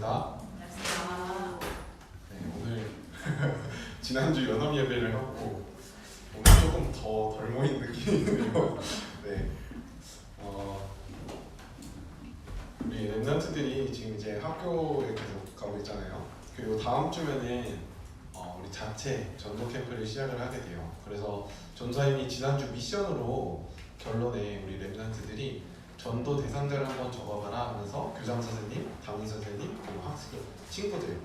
반갑습니다. 네, 오늘 지난주 연합 예배를 하고 오늘 조금 더 덜 모인 느낌이네요. 네. 어, 우리 랩런트들이 지금 이제 학교에 계속 가고 있잖아요. 그리고 다음 주면은 어, 우리 자체 전도 캠프를 시작을 하게 돼요. 그래서 전사님이 지난주 미션으로 결론에 우리 랩런트들이 전도 대상자를 한번 적어봐라 하면서 교장 선생님, 담임 선생님, 그리고 학생 친구들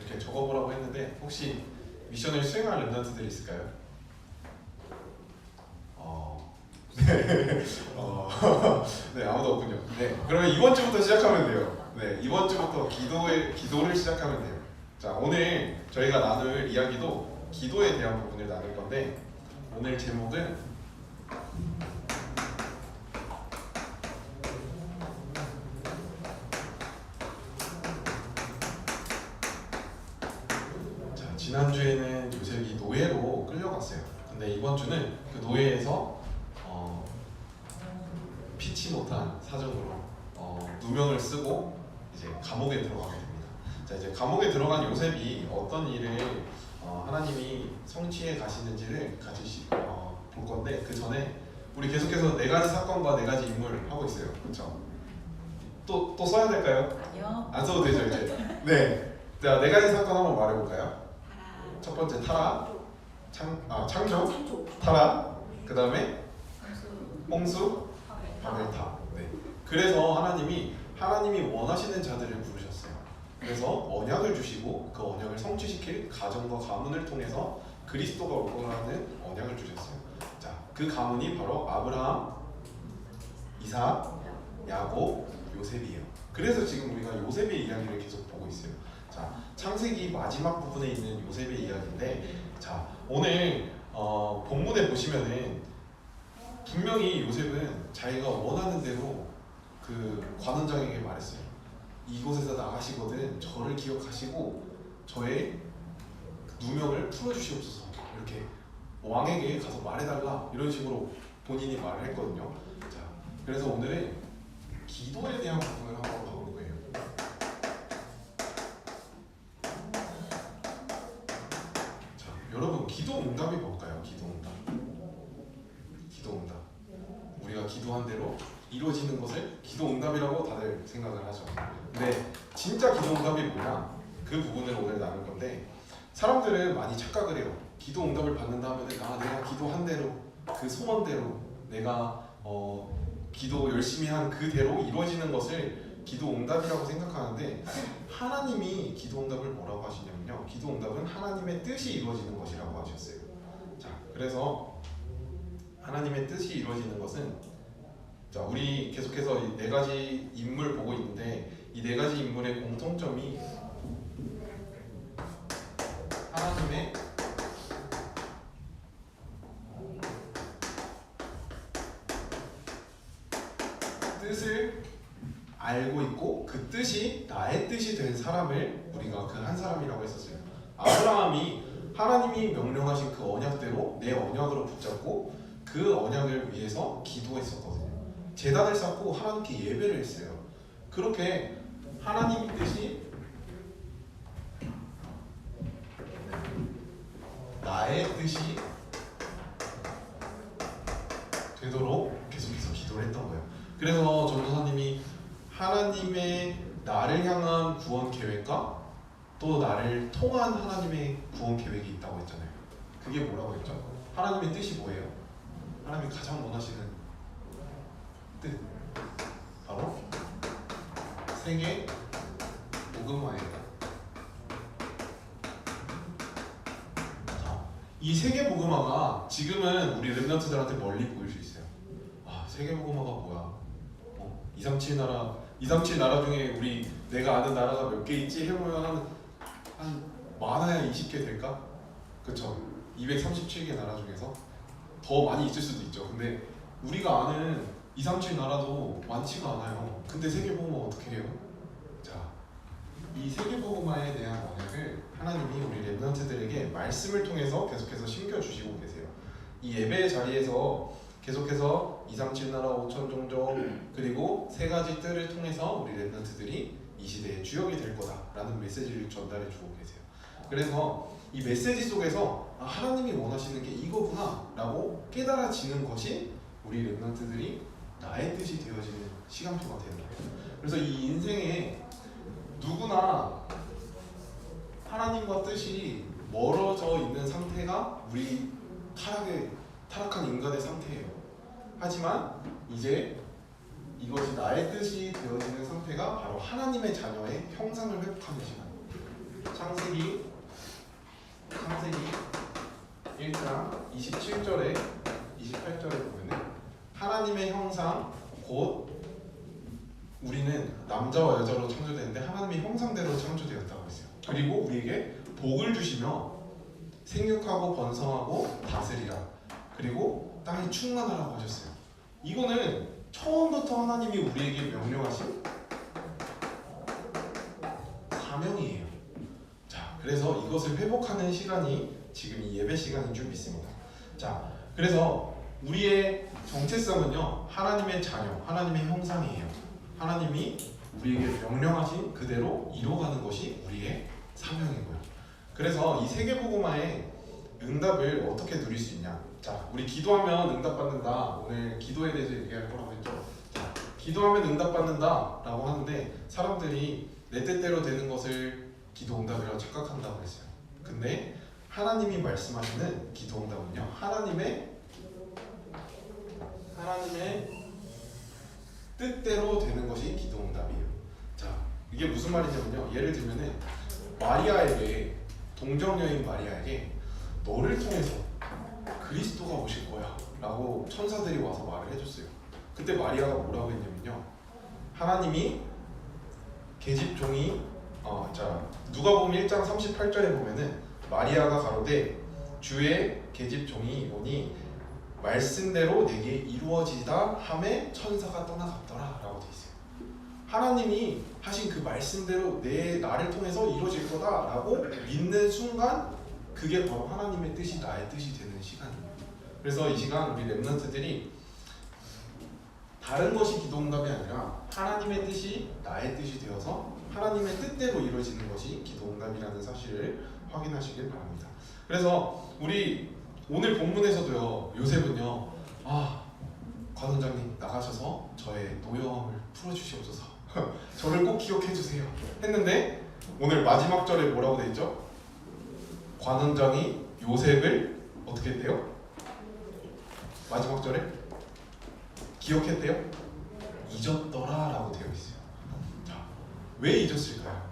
이렇게 적어보라고 했는데 혹시 미션을 수행할 랩런트들이 있을까요? 어, 네, 어, 네 아무도 없군요. 네, 그러면 이번 주부터 시작하면 돼요. 네, 이번 주부터 기도의 기도를 시작하면 돼요. 자, 오늘 저희가 나눌 이야기도 기도에 대한 부분을 나눌 건데 오늘 제목은 자, 지난주에는 요셉이 노예로 끌려갔어요. 근데 이번 주는 그 노예에서 어, 피치 못한 사정으로 어, 누명을 쓰고 이제 감옥에 들어가게 됩니다. 자, 이제 감옥에 들어간 요셉이 어떤 일을 어, 하나님이 성취해 가시는지를 같이 시- 어, 볼 건데 그 전에 우리 계속해서 네 가지 사건과 네 가지 인물을 하고 있어요. 그렇죠? 또, 또 써야 될까요? 아니요. 안 써도 되죠 이제. 네. 자, 네 가지 사건 한번 말해볼까요? 첫 번째 타락, 창, 아, 창조, 창조. 타락, 그 다음에 홍수. 바벨탑. 네. 그래서 하나님이 하나님이 원하시는 자들을 부르셨어요. 그래서 언약을 주시고 그 언약을 성취시킬 가정과 가문을 통해서 그리스도가 올 거라는 언약을 주셨어요. 자, 그 가문이 바로 아브라함, 이삭, 야곱, 요셉이에요. 그래서 지금 우리가 요셉의 이야기를 계속 보고 있어요. 자, 창세기 마지막 부분에 있는 요셉의 이야기인데, 자 오늘 어, 본문에 보시면은 분명히 요셉은 자기가 원하는 대로 그 관원장에게 말했어요. 이곳에서 나가시거든 저를 기억하시고 저의 누명을 풀어주시옵소서 이렇게 왕에게 가서 말해달라 이런 식으로 본인이 말을 했거든요. 자 그래서 오늘은 기도에 대한 부분을 한번 가볼 거예요. 자 여러분 기도 응답이 뭘까요? 기도 응답. 기도 응답. 우리가 기도한 대로 이루어지는 것을 기도 응답이라고 다들 생각을 하죠. 근데 진짜 기도 응답이 뭐냐? 그 부분을 오늘 나눌 건데 사람들은 많이 착각을 해요. 기도 응답을 받는다 하면은 아 내가 기도한 대로 그 소원대로 내가 어 기도 열심히 한 그대로 이루어지는 것을 기도 응답이라고 생각하는데 하나님이 기도 응답을 뭐라고 하시냐면요. 기도 응답은 하나님의 뜻이 이루어지는 것이라고 하셨어요. 자, 그래서 하나님의 뜻이 이루어지는 것은 자, 우리 계속해서 이 네 가지 인물 보고 있는데 이 네 가지 인물의 공통점이 하나님의 뜻을 알고 있고 그 뜻이 나의 뜻이 된 사람을 우리가 그 한 사람이라고 했었어요. 아브라함이 하나님이 명령하신 그 언약대로 내 언약으로 붙잡고 그 언약을 위해서 기도했었거든요. 제단을 쌓고 하나님께 예배를 했어요. 그렇게 하나님 뜻이 나의 뜻이 되도록 계속해서 기도를 했던 거예요. 그래서 전도사님이 하나님의 나를 향한 구원 계획과 또 나를 통한 하나님의 구원 계획이 있다고 했잖아요. 그게 뭐라고 했죠? 하나님의 뜻이 뭐예요? 하나님이 가장 원하시는 뜻 바로 세계 복음화예요. 자, 이 세계 복음화가 지금은 우리 랩런트들한테 멀리 보일 수 있어요. 아, 세계 복음화가 뭐야? 어, 237 나라, 237 나라 중에 우리 내가 아는 나라가 몇 개 있지 해보면 한, 한 많아야 20개 될까? 그쵸? 237개 나라 중에서 더 많이 있을 수도 있죠. 근데 우리가 아는 237 나라도 많지가 않아요. 근데 세계 복음화 어떻게 해요? 자, 이 세계 복음화에 대한 언약을 하나님이 우리 랩런트들에게 말씀을 통해서 계속해서 심겨 주시고 계세요. 이 예배 자리에서 계속해서 237 나라 5천 종족 그리고 세 가지 뜰을 통해서 우리 랩런트들이 이 시대의 주역이 될 거다라는 메시지를 전달해 주고 계세요. 그래서 이 메시지 속에서 아, 하나님이 원하시는 게 이거구나라고 깨달아지는 것이 우리 랩런트들이 나의 뜻이 되어지는 시간표가 되는 거예요. 그래서 이 인생에 누구나 하나님과 뜻이 멀어져 있는 상태가 우리 타락의 타락한 인간의 상태예요. 하지만 이제 이것이 나의 뜻이 되어지는 상태가 바로 하나님의 자녀의 형상을 회복하는 시간. 창세기 창세기 1장 27절에 28절에 보면은 하나님의 형상 곧 우리는 남자와 여자로 창조되는데 하나님의 형상대로 창조되었다고 했어요. 그리고 우리에게 복을 주시며 생육하고 번성하고 다스리라. 그리고 땅이 충만하라고 하셨어요. 이거는 처음부터 하나님이 우리에게 명령하신 사명이에요. 자, 그래서 이것을 회복하는 시간이 지금 이 예배 시간인 줄 믿습니다. 자, 그래서 우리의 정체성은요 하나님의 자녀, 하나님의 형상이에요. 하나님이 우리에게 명령하신 그대로 이루어가는 것이 우리의 사명이고요. 그래서 이 세계보고마의 응답을 어떻게 누릴 수 있냐? 자, 우리 기도하면 응답받는다. 오늘 기도에 대해서 얘기할 거라고 했죠. 자, 기도하면 응답받는다 라고 하는데 사람들이 내 뜻대로 되는 것을 기도 응답이라고 착각한다고 했어요. 근데 하나님이 말씀하시는 기도 응답은요. 하나님의 하나님의 뜻대로 되는 것이 기도 응답이에요. 자, 이게 무슨 말이냐면요. 예를 들면은 마리아에게 동정 여인 마리아에게 너를 통해서 그리스도가 오실 거야 라고 천사들이 와서 말을 해줬어요. 그때 마리아가 뭐라고 했냐면요. 하나님이 계집 종이 어, 자 누가 보면 1장 38절에 보면은 마리아가 가로되 주의 계집 종이 오니 말씀대로 내게 이루어지다 함에 천사가 떠나갔더라라고 돼 있어요. 하나님이 하신 그 말씀대로 내 나를 통해서 이루어질 거다라고 믿는 순간 그게 바로 하나님의 뜻이 나의 뜻이 되는 시간이에요. 그래서 이 시간 우리 렘넌트들이 다른 것이 기도응답이 아니라 하나님의 뜻이 나의 뜻이 되어서 하나님의 뜻대로 이루어지는 것이 기도응답이라는 사실을 확인하시길 바랍니다. 그래서 우리 오늘 본문에서도요 요셉은요 아 관원장님 나가셔서 저의 노여움을 풀어주시옵소서 저를 꼭 기억해 주세요 했는데 오늘 마지막 절에 뭐라고 돼 있죠? 관원장이 요셉을 어떻게 했대요? 마지막 절에 기억했대요? 잊었더라 라고 되어 있어요. 자, 왜 잊었을까요?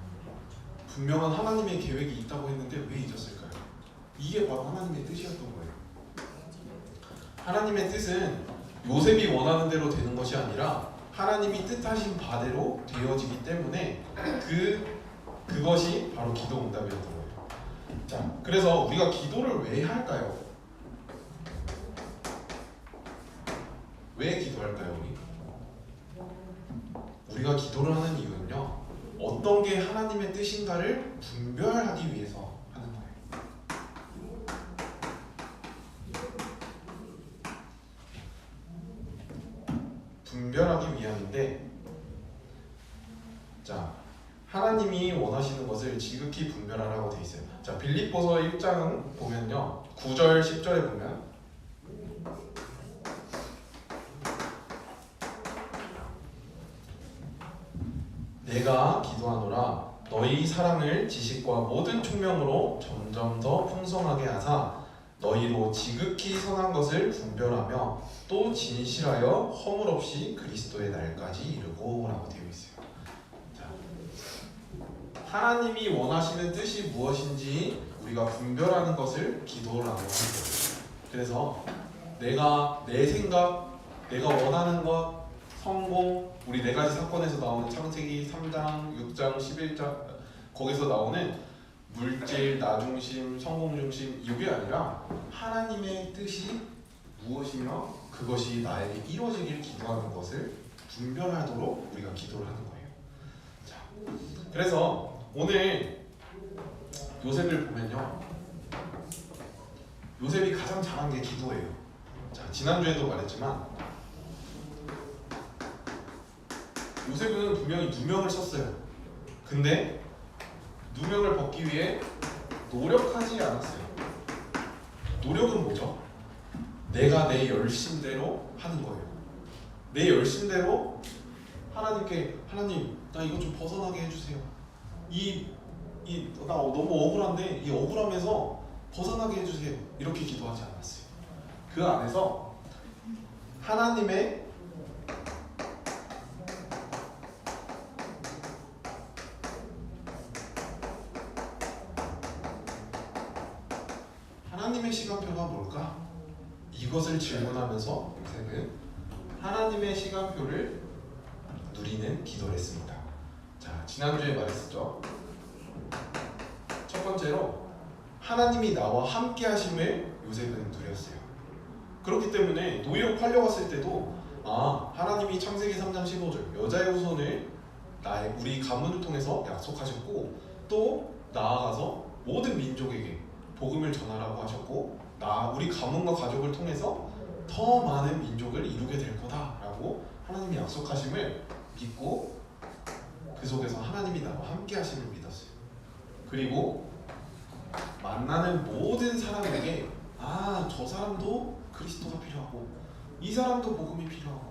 분명한 하나님의 계획이 있다고 했는데 왜 잊었을까요? 이게 바로 하나님의 뜻이었던 거예요. 하나님의 뜻은 요셉이 원하는 대로 되는 것이 아니라 하나님이 뜻하신 바대로 되어지기 때문에 그 그것이 바로 기도 응답이었던 거예요. 자, 그래서 우리가 기도를 왜 할까요? 왜 기도할까요, 우리? 우리가 기도를 하는 이유는요, 어떤 게 하나님의 뜻인가를 분별하기 위해서 하는 거예요. 분별하기 위함인데, 자, 하나님이 원하시는 것을 지극히 분별하라고 돼 있어요. 자, 빌립보서 1장 보면요, 9절, 10절에 보면 내가 기도하노라 너희 사랑을 지식과 모든 총명으로 점점 더 풍성하게 하사 너희로 지극히 선한 것을 분별하며 또 진실하여 허물 없이 그리스도의 날까지 이르고 라고 되어 있어요. 자, 하나님이 원하시는 뜻이 무엇인지 우리가 분별하는 것을 기도라고 하는 거예요. 그래서 내가 내 생각, 내가 원하는 것, 성공, 우리 네 가지 사건에서 나오는 창세기 3장, 6장, 11장 거기서 나오는 물질, 나 중심, 성공 중심 이게 아니라 하나님의 뜻이 무엇이며 그것이 나에게 이루어지길 기도하는 것을 분별하도록 우리가 기도를 하는 거예요. 자, 그래서 오늘 요셉을 보면요, 요셉이 가장 잘한 게 기도예요. 자, 지난주에도 말했지만 요셉은 분명히 누명을 썼어요. 근데 누명을 벗기 위해 노력하지 않았어요. 노력은 뭐죠? 내가 내 열심대로 하는 거예요. 내 열심대로 하나님께 하나님 나 이거 좀 벗어나게 해주세요. 이 이 나 너무 억울한데 이 억울함에서 벗어나게 해주세요. 이렇게 기도하지 않았어요. 그 안에서 하나님의 하나님의 시간표가 뭘까? 이것을 질문하면서 요셉은 하나님의 시간표를 누리는 기도를 했습니다. 자, 지난주에 말했었죠. 첫 번째로 하나님이 나와 함께 하심을 요셉은 누렸어요. 그렇기 때문에 노예로 팔려갔을 때도 아, 하나님이 창세기 3장 15절 여자의 후손을 나의 우리 가문을 통해서 약속하셨고 또 나아가서 모든 민족에게 복음을 전하라고 하셨고 나 우리 가문과 가족을 통해서 더 많은 민족을 이루게 될 거다라고 하나님이 약속하심을 믿고 그 속에서 하나님이 나와 함께 하심을 믿었어요. 그리고 만나는 모든 사람에게 아, 저 사람도 그리스도가 필요하고 이 사람도 복음이 필요하고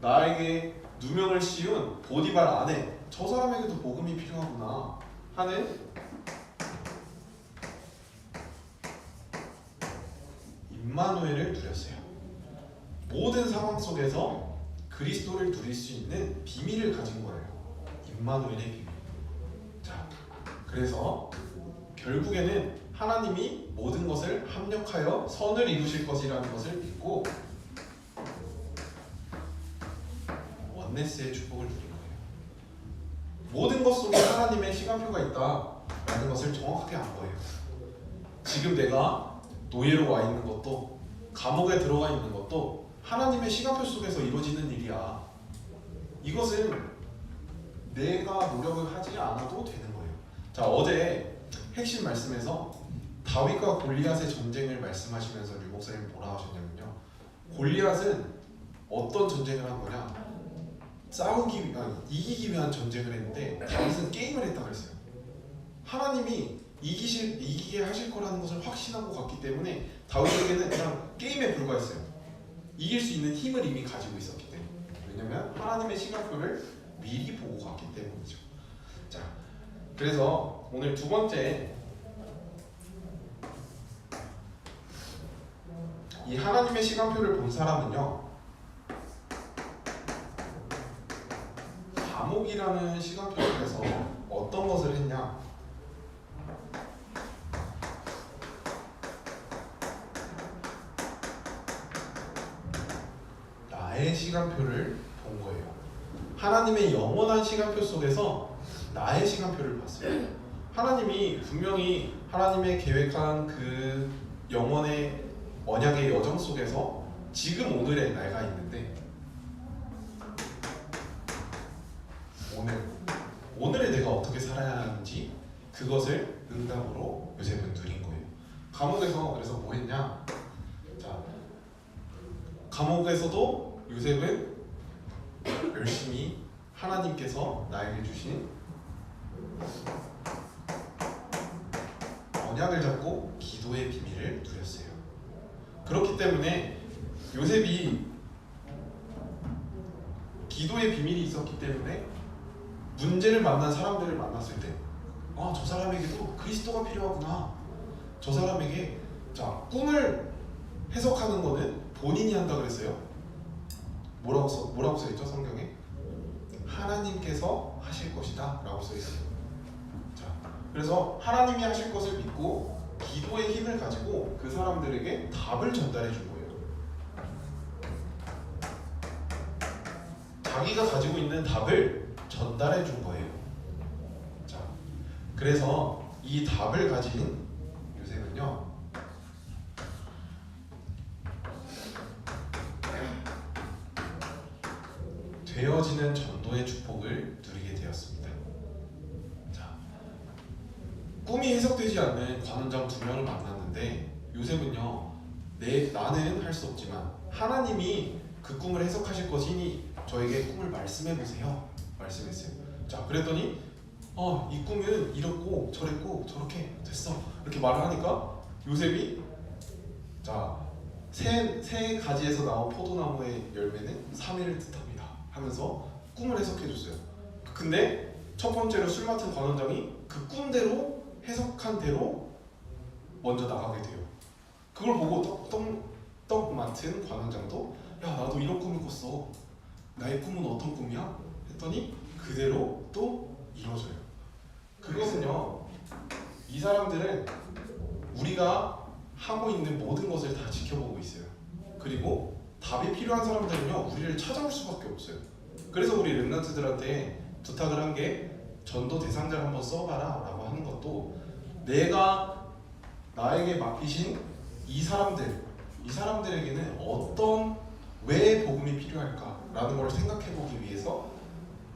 나에게 누명을 씌운 보디발 안에 저 사람에게도 복음이 필요하구나 하는 임마누엘을 누렸어요. 모든 상황 속에서 그리스도를 누릴 수 있는 비밀을 가진 거예요. 임마누엘의 비밀. 자, 그래서 결국에는 하나님이 모든 것을 합력하여 선을 이루실 것이라는 것을 믿고 원네스의 축복을 누린 거예요. 모든 것 속에 하나님의 시간표가 있다라는 것을 정확하게 안 거예요. 지금 내가 노예로 와 있는 것도 감옥에 들어가 있는 것도 하나님의 시간표 속에서 이루어지는 일이야. 이것은 내가 노력을 하지 않아도 되는 거예요. 자 어제 핵심 말씀에서 다윗과 골리앗의 전쟁을 말씀하시면서 류 목사님 뭐라 하셨냐면요. 골리앗은 어떤 전쟁을 한 거냐? 싸우기 위, 아니, 이기기 위한 전쟁을 했는데 다윗은 게임을 했다 그랬어요. 하나님이 이기실 이기게 하실 거라는 것을 확신하고 갔기 때문에 다윗에게는 그냥 게임에 불과했어요. 이길 수 있는 힘을 이미 가지고 있었기 때문에 왜냐면 하나님의 시간표를 미리 보고 갔기 때문이죠. 자, 그래서 오늘 두 번째 이 하나님의 시간표를 본 사람은요 감옥이라는 시간표 속에서 어떤 것을 했냐 나의 시간표를 본 거예요. 하나님의 영원한 시간표 속에서 나의 시간표를 봤어요. 하나님이 분명히 하나님의 계획한 그 영원의 언약의 여정 속에서 지금 오늘의 내가 있는데 오늘 오늘의 내가 어떻게 살아야 하는지 그것을 응답으로 요셉은 누린 거예요. 감옥에서 그래서 뭐 했냐? 자, 감옥에서도 요셉은 열심히 하나님께서 나에게 주신 언약을 잡고 기도의 비밀을 누렸어요. 그렇기 때문에 요셉이 기도의 비밀이 있었기 때문에 문제를 만난 사람들을 만났을 때, 아, 저 사람에게도 그리스도가 필요하구나. 저 사람에게, 자, 꿈을 해석하는 거는 본인이 한다 그랬어요. 뭐라고 써, 뭐라고 써 있죠, 성경에? 하나님께서 하실 것이다. 라고 써 있어요. 자, 그래서 하나님이 하실 것을 믿고 기도의 힘을 가지고 그 사람들에게 답을 전달해 준 거예요. 자기가 가지고 있는 답을 전달해 준 거예요. 자, 그래서 이 답을 가진 요셉은요. 되어지는 전도의 축복을 누리게 되었습니다. 자, 꿈이 해석되지 않는 관원장 두 명을 만났는데 요셉은요, 내 나는 할 수 없지만 하나님이 그 꿈을 해석하실 것이니 저에게 꿈을 말씀해 보세요. 말씀했어요. 자, 그랬더니 어, 이 꿈은 이렇고 저랬고 저렇게 됐어. 이렇게 말을 하니까 요셉이 자, 세, 세 가지에서 나온 포도나무의 열매는 3일을 뜻합니다. 하면서 꿈을 해석해 줬어요. 근데 첫 번째로 술 맡은 관원장이 그 꿈대로 해석한 대로 먼저 나가게 돼요. 그걸 보고 떡, 떡, 떡 맡은 관원장도 야 나도 이런 꿈을 꿨어. 나의 꿈은 어떤 꿈이야? 했더니 그대로 또 이루어져요. 그것은요 이 사람들은 우리가 하고 있는 모든 것을 다 지켜보고 있어요. 그리고 답이 필요한 사람들은요 우리를 찾아올 수밖에 없어요. 그래서 우리 랩런트들한테 부탁을 한 게 전도 대상자를 한번 써봐라라고 하는 것도 내가 나에게 맡기신 이 사람들 이 사람들에게는 어떤 왜 복음이 필요할까라는 걸 생각해 보기 위해서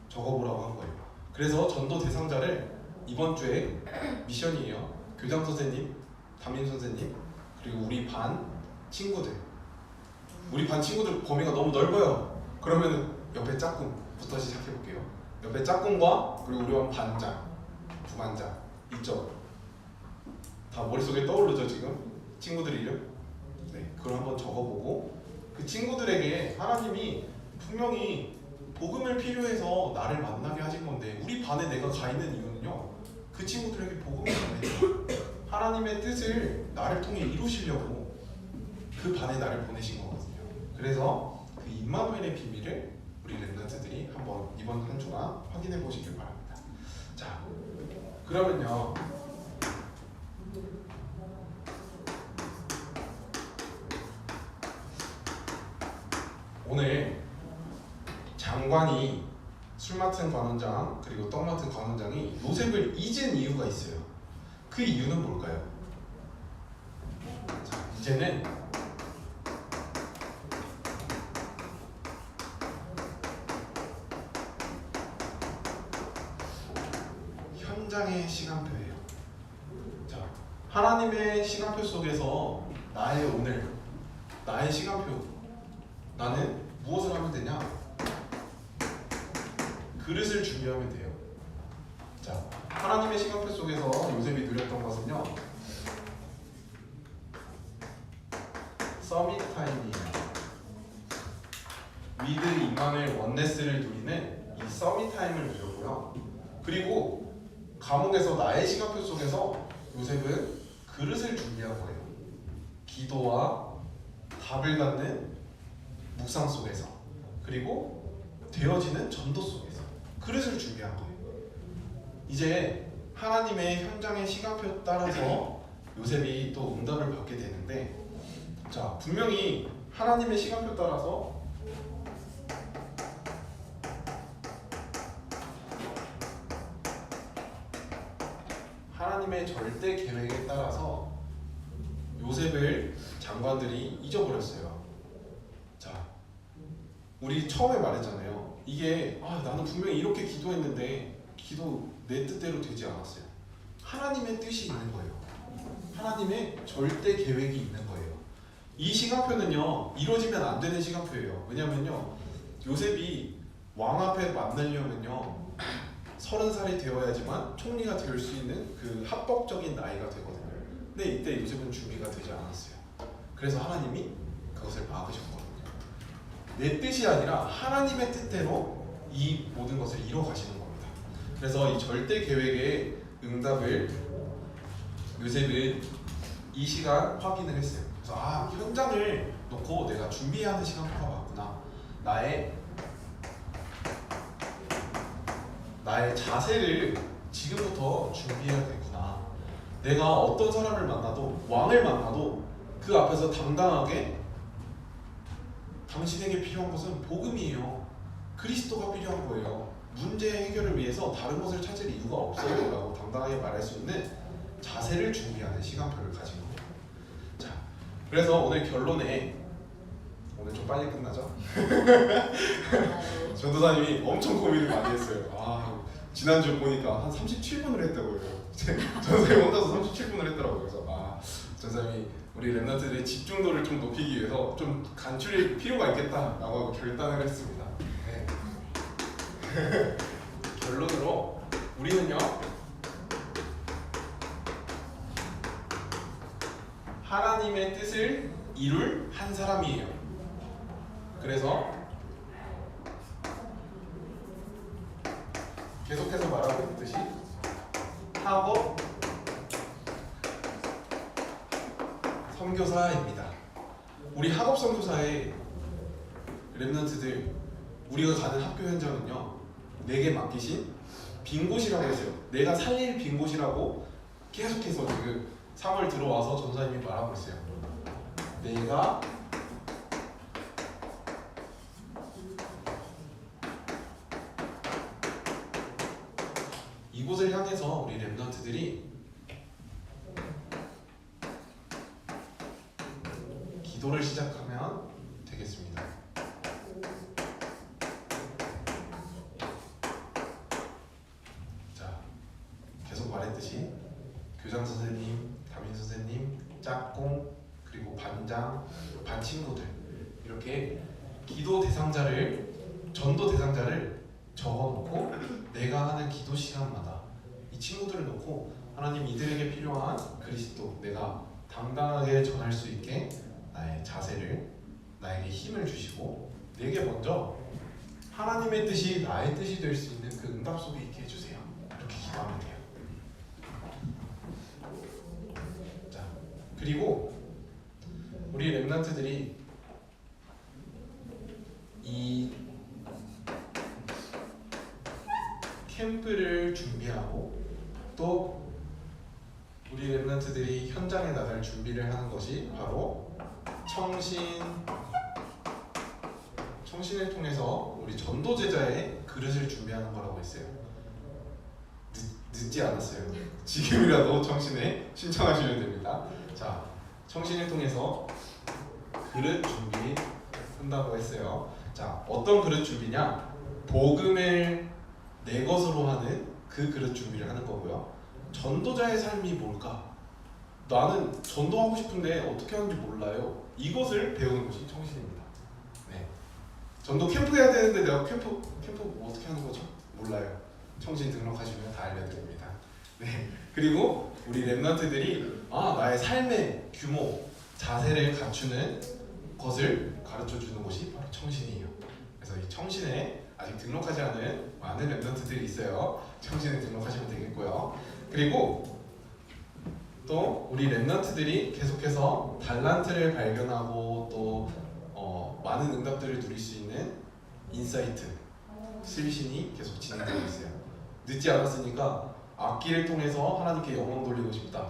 적어보라고 한 거예요. 그래서 전도 대상자를 이번 주에 미션이에요. 교장 선생님, 담임 선생님, 그리고 우리 반 친구들. 우리 반 친구들 범위가 너무 넓어요. 그러면은 옆에 짝꿍부터 시작해 볼게요. 옆에 짝꿍과 그리고 우리 반 반장, 부반장 있죠. 다 머릿속에 떠오르죠 지금 친구들 이름? 네, 그걸 한번 적어보고 그 친구들에게 하나님이 분명히 복음을 필요해서 나를 만나게 하신 건데 우리 반에 내가 가 있는 이유는요 그 친구들에게 복음을 전해줘 하나님의 뜻을 나를 통해 이루시려고 그 반에 나를 보내신 거거든요 그래서 그 임마누엘의 비밀을 우리 랩런트들이 한번 이번 한 주간 확인해 보시길 바랍니다 자 그러면요 오늘 장관이 술 맡은 관원장 그리고 떡 맡은 관원장이 요셉을 잊은 이유가 있어요. 그 이유는 뭘까요? 자, 이제는 현장의 시간표예요. 자, 하나님의 시간표 속에서 나의 오늘, 나의 시간표, 나는 무엇을 하면 되냐? 그릇을 준비하면 돼요. 자, 하나님의 시간표 속에서 요셉이 누렸던 것은요. 서밋 타임이에요. 위드 이만을 원네스를 누리는 이 서밋 타임을 누렸고요. 그리고 감옥에서 나의 시간표 속에서 요셉은 그릇을 준비한 거예요. 기도와 답을 갖는 묵상 속에서 그리고 되어지는 전도 속에서 그릇을 준비한 거예요. 이제 하나님의 현장의 시간표 따라서 요셉이 또 응답을 받게 되는데 자 분명히 하나님의 시간표 따라서 하나님의 절대 계획에 따라서 요셉을 장관들이 잊어버렸어요. 자, 우리 처음에 말했잖아요. 이게 아, 나는 분명히 이렇게 기도했는데 기도 내 뜻대로 되지 않았어요. 하나님의 뜻이 있는 거예요. 하나님의 절대 계획이 있는 거예요. 이 시간표는요 이루어지면 안 되는 시간표예요. 왜냐면요 요셉이 왕 앞에 만나려면요 서른 살이 되어야지만 총리가 될 수 있는 그 합법적인 나이가 되거든요. 근데 이때 요셉은 준비가 되지 않았어요. 그래서 하나님이 그것을 막으셨거든요. 내 뜻이 아니라 하나님의 뜻대로 이 모든 것을 이뤄 가시는 겁니다. 그래서 이 절대 계획의 응답을 요셉은 이 시간 확인을 했어요. 그래서 아 현장을 놓고 내가 준비하는 시간표가 맞구나. 나의 나의 자세를 지금부터 준비해야겠구나. 내가 어떤 사람을 만나도 왕을 만나도 그 앞에서 당당하게 당신에게 필요한 것은 복음이에요. 그리스도가 필요한 거예요. 문제 해결을 위해서 다른 것을 찾을 이유가 없어요. 라고 당당하게 말할 수 있는 자세를 준비하는 시간표를 거예요. 자, 그래서 오늘 결론에 오늘 좀 빨리 끝나죠? 전도사님이 엄청 고민을 많이 했어요. 아, 지난주 보니까 한 37분을 했다고요. 전사님 혼자서 37분을 했더라고요. 그래서 아 전사님이 우리 랩런트들의 집중도를 좀 높이기 위해서 좀 간추릴 필요가 있겠다라고 결단을 했습니다. 네. 결론으로 우리는요 하나님의 뜻을 이룰 한 사람이에요. 그래서 계속해서 말하고 있듯이 학업 선교사입니다. 우리 학업 선교사의 랩런트들 우리가 가는 학교 현장은요 내게 맡기신 빈 곳이라고 했어요. 내가 살릴 빈 곳이라고 계속해서 지금 3월 들어와서 전사님이 말하고 있어요. 내가 이곳을 향해서 우리 랩런트들이 기도를 시작하면 되겠습니다. 자, 계속 말했듯이 교장 선생님, 담임 선생님, 짝꿍, 그리고 반 친구들 이렇게 기도 대상자를 전도 대상자를 적어놓고 내가 하는 기도 시간마다 이 친구들을 놓고 하나님 이들에게 필요한 그리스도 내가 당당하게 전할 수 있게 나의 자세를 나에게 힘을 주시고 내게 먼저 하나님의 뜻이 나의 뜻이 될 수 있는 그 응답 속에 있게 해주세요. 이렇게 기도하면 돼요. 자 그리고 우리 랩런트들이 이 캠프를 준비하고 또 우리 랩런트들이 현장에 나갈 준비를 하는 것이 바로 청신 청신을 통해서 우리 전도 제자의 그릇을 준비하는 거라고 했어요. 늦, 늦지 않았어요. 지금이라도 청신에 신청하시면 됩니다. 자, 청신을 통해서 그릇 준비한다고 했어요. 자, 어떤 그릇 준비냐? 복음을 내 것으로 하는 그 그릇 준비를 하는 거고요. 전도자의 삶이 뭘까? 나는 전도하고 싶은데 어떻게 하는지 몰라요. 이것을 배우는 것이 청신입니다. 네. 전도 캠프 해야 되는데 내가 캠프 캠프 뭐 어떻게 하는 거죠? 몰라요. 청신 등록하시면 다 알려드립니다. 네. 그리고 우리 랩런트들이 아 나의 삶의 규모, 자세를 갖추는 것을 가르쳐 주는 곳이 바로 청신이에요. 그래서 이 청신에 아직 등록하지 않은 많은 랩런트들이 있어요. 청신에 등록하시면 되겠고요. 그리고 또 우리 랩런트들이 계속해서 달란트를 발견하고 또 어, 많은 응답들을 누릴 수 있는 인사이트 실신이 계속 진행되고 있어요. 늦지 않았으니까 악기를 통해서 하나님께 영광 돌리고 싶다.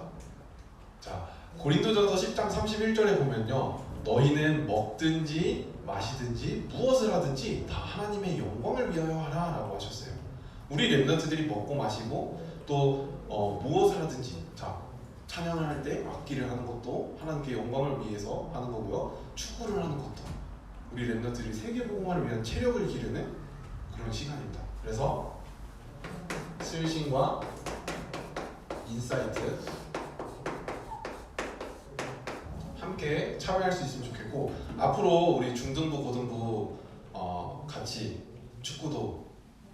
자 고린도전서 10장 31절에 보면요 너희는 먹든지 마시든지 무엇을 하든지 다 하나님의 영광을 위하여 하라라고 하셨어요. 우리 랩런트들이 먹고 마시고 또 어, 무엇을 하든지 자 찬양을 할 때 악기를 하는 것도 하나님께 영광을 위해서 하는 거고요. 축구를 하는 것도 우리 랩런트들이 세계 복음화를 위한 체력을 기르는 그런 시간입니다. 그래서 슬신과 인사이트 함께 참여할 수 있으면 좋겠고 앞으로 우리 중등부 고등부 어, 같이 축구도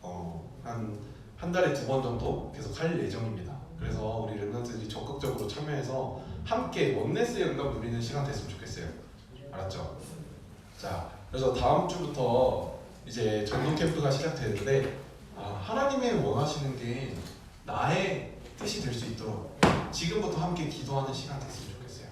어, 한, 한 달에 두 번 정도 계속 할 예정입니다. 그래서 우리 랩런트들이 적극적으로 참여해서 함께 원네스의 응답 누리는 시간 됐으면 좋겠어요. 알았죠? 자, 그래서 다음 주부터 이제 전동 캠프가 시작되는데 아, 하나님의 원하시는 게 나의 뜻이 될 수 있도록 지금부터 함께 기도하는 시간 됐으면 좋겠어요.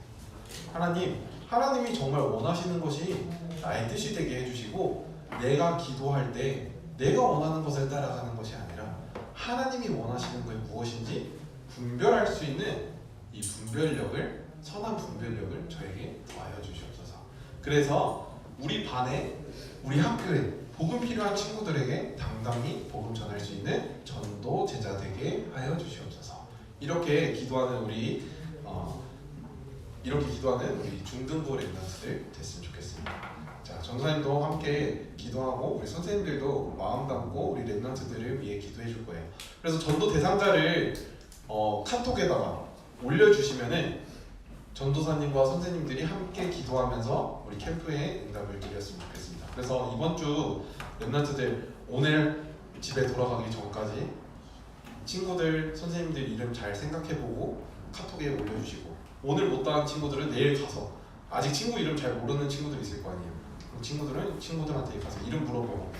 하나님, 하나님이 정말 원하시는 것이 나의 뜻이 되게 해주시고 내가 기도할 때 내가 원하는 것을 따라가는 것이 아니라 하나님이 원하시는 것이 무엇인지 분별할 수 있는 이 분별력을 선한 분별력을 저에게 더하여 주시옵소서. 그래서 우리 반에 우리 학교에 복음 필요한 친구들에게 당당히 복음 전할 수 있는 전도 제자 되게 하여 주시옵소서. 이렇게 기도하는 우리 어, 이렇게 기도하는 우리 중등부 랩런트들 됐으면 좋겠습니다. 자, 전사님도 함께 기도하고 우리 선생님들도 마음 담고 우리 랩런트들을 위해 기도해 줄 거예요. 그래서 전도 대상자를 어, 카톡에다가 올려주시면은 전도사님과 선생님들이 함께 기도하면서 우리 캠프에 응답을 드렸으면 좋겠습니다. 그래서 이번 주 랩런트들 오늘 집에 돌아가기 전까지 친구들, 선생님들 이름 잘 생각해보고 카톡에 올려주시고 오늘 못다한 친구들은 내일 가서 아직 친구 이름 잘 모르는 친구들 있을 거 아니에요. 친구들은 친구들한테 가서 이름 물어보고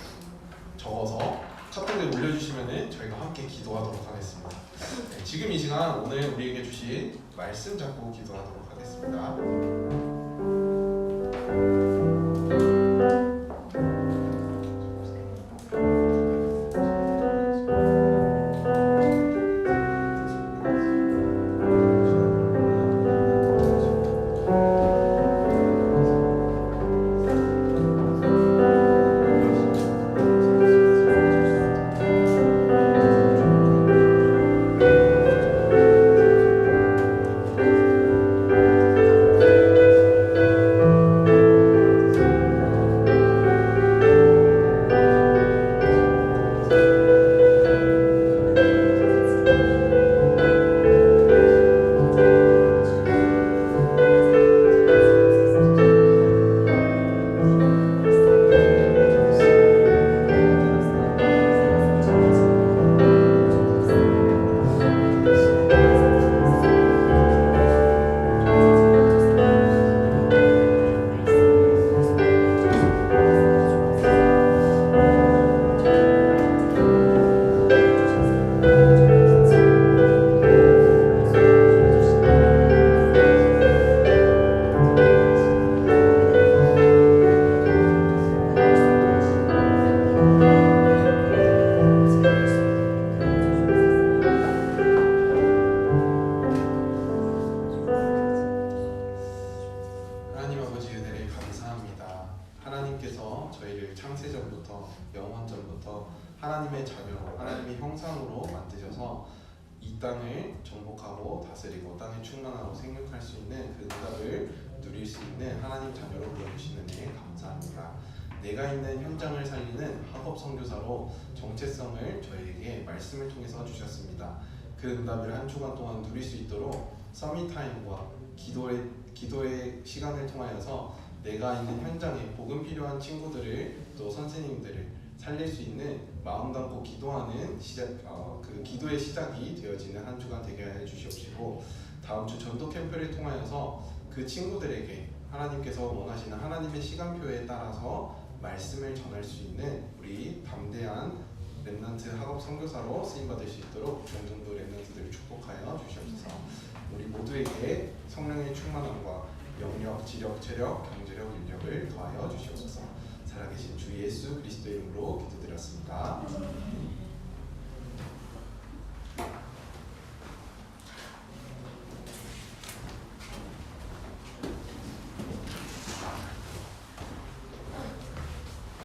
적어서 카톡에 올려주시면은 저희가 함께 기도하도록 하겠습니다. 네, 지금 이 시간 오늘 우리에게 주신 말씀 잡고 기도하도록 하겠습니다. 서밋 타임과 기도의 기도의 시간을 통하여서 내가 있는 현장에 복음 필요한 친구들을 또 선생님들을 살릴 수 있는 마음 담고 기도하는 시작 어, 그 기도의 시작이 되어지는 한 주간 되게 해 주시옵시고 다음 주 전도 캠프를 통하여서 그 친구들에게 하나님께서 원하시는 하나님의 시간표에 따라서 말씀을 전할 수 있는 우리 담대한 랩넌트 학업 선교사로 쓰임 받을 수 있도록 전정도 랩넌트들을 축복하여 주시옵소서. 우리 모두에게 성령의 충만함과 영력, 지력, 체력, 경제력, 윤력을 더하여 주시옵소서. 살아계신 주 예수 그리스도의 이름으로 기도드렸습니다.